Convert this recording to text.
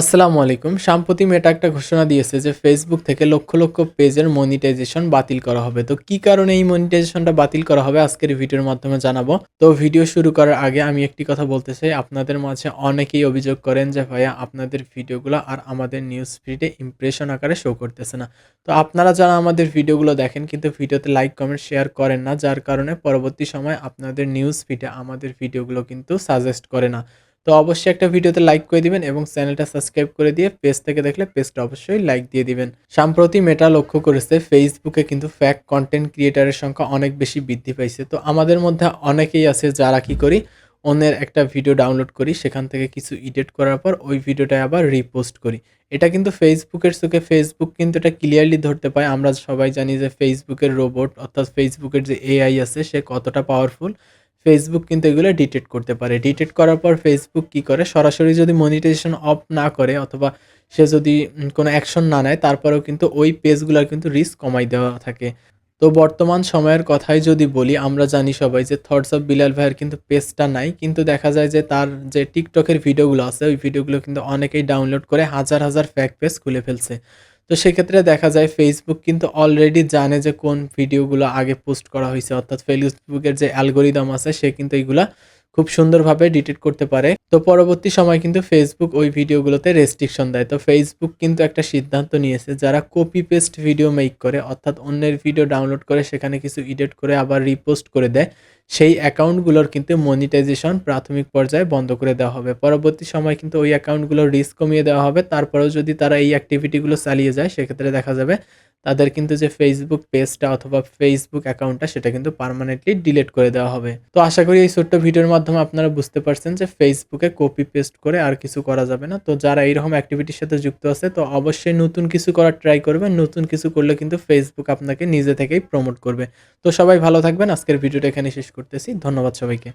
আসসালামু আলাইকুম। সাম্প্রতি মেটা একটা ঘোষণা দিয়েছে যে ফেসবুক থেকে লক্ষ লক্ষ পেজের মনিটাইজেশন বাতিল করা হবে। তো কি কারণে এই মনিটাইজেশনটা বাতিল করা হবে? আজকের ভিডিওর মাধ্যমে জানাব। তো ভিডিও শুরু করার আগে আমি একটি কথা বলতে চাই। আপনাদের মাঝে অনেকেই অভিযোগ করেন যে ভাইয়া, আপনাদের ভিডিওগুলো আর আমাদের নিউজ ফিডে ইমপ্রেশন আকারে শো করতেছে না। তো আপনারা যারা আমাদের ভিডিওগুলো দেখেন, কিন্তু ভিডিওতে লাইক কমেন্ট শেয়ার করেন না, যার কারণে পরবর্তী সময় আপনাদের নিউজ ফিডে আমাদের ভিডিওগুলো কিন্তু সাজেস্ট করে না। তো অবশ্যই একটা ভিডিওতে লাইক করে দিবেন এবং চ্যানেলটা সাবস্ক্রাইব করে দিয়ে পেজ থেকে দেখলে পেজটা অবশ্যই লাইক দিয়ে দিবেন। সাম্প্রতি মেটা লক্ষ্য করেছে ফেসবুকে কিন্তু ফ্যাক কন্টেন্ট ক্রিয়েটারের সংখ্যা অনেক বেশি বৃদ্ধি পাইছে। তো আমাদের মধ্যে অনেকেই আছে যারা কি করি, অন্যের একটা ভিডিও ডাউনলোড করি, সেখান থেকে কিছু এডিট করার পর ওই ভিডিওটা আবার রিপোস্ট করি। এটা কিন্তু ফেসবুকের চোখে ফেসবুক কিন্তু এটা ক্লিয়ারলি ধরতে পায়। আমরা সবাই জানি যে ফেসবুকের রোবট অর্থাৎ ফেসবুকের যে এআই আছে, সে কতটা পাওয়ারফুল ফেসবুক কিন্তু এগুলো ডিটেক্ট করতে পারে। ডিটেক্ট করার পর ফেসবুক কি করে? সরাসরি যদি মনিটাইজেশন অফ না করে অথবা সে যদি কোনো অ্যাকশন না নেয়, তারপরেও কিন্তু ওই পেজগুলোর কিন্তু রিস্ক কমাই দেওয়া থাকে। তো বর্তমান সময়ের কথাই যদি বলি, আমরা জানি সবাই যে থটস অফ বিলাল ভাইয়ের কিন্তু পেজটা নাই। কিন্তু দেখা যায় যে তার যে টিকটকের ভিডিওগুলো আছে, ওই ভিডিওগুলো কিন্তু অনেকেই ডাউনলোড করে হাজার হাজার ফ্যাক পেজ খুলে ফেলছে। তো সেক্ষেত্রে দেখা যায় ফেসবুক কিন্তু অলরেডি জানে যে কোন ভিডিওগুলো আগে পোস্ট করা হয়েছে। অর্থাৎ ফেসবুকের যে অ্যালগোরিদম আছে, সে কিন্তু এইগুলা খুব সুন্দরভাবে ডিটেক্ট করতে পারে। তো পরবর্তী সময় কিন্তু ফেসবুক ওই ভিডিওগুলোতে রেস্ট্রিকশন দেয়। তো ফেসবুক কিন্তু একটা সিদ্ধান্ত নিয়েছে, যারা কপি পেস্ট ভিডিও মেক করে, অর্থাৎ অন্যের ভিডিও ডাউনলোড করে, সেখানে কিছু এডিট করে আবার রিপোস্ট করে দেয়। সেই অ্যাকাউন্টগুলোর কিন্তু মনিটাইজেশন প্রাথমিক পর্যায়ে বন্ধ করে দেওয়া হবে। পরবর্তী সময় কিন্তু ওই অ্যাকাউন্টগুলোর রিস্ক কমিয়ে দেওয়া হবে। তারপরেও যদি তারা এই অ্যাক্টিভিটিগুলো চালিয়ে যায়, সেক্ষেত্রে দেখা যাবে তাদের কিন্তু যে ফেসবুক পেজটা অথবা ফেসবুক অ্যাকাউন্টটা সেটা কিন্তু পার্মানেন্টলি ডিলিট করে দেওয়া হবে। তো আশা করি এই ছোট্ট ভিডিওর মাধ্যমে আপনারা বুঝতে পারছেন যে ফেসবুকে কপি পেস্ট করে আর কিছু করা যাবে না। তো যারা এইরকম অ্যাক্টিভিটির সাথে যুক্ত আছে, তো অবশ্যই নতুন কিছু করার ট্রাই করবেন। নতুন কিছু করলে কিন্তু ফেসবুক আপনাকে নিজে থেকেই প্রমোট করবে। তো সবাই ভালো থাকবেন। আজকের ভিডিওটা এখানে শেষ করতেছি। ধন্যবাদ সবাইকে।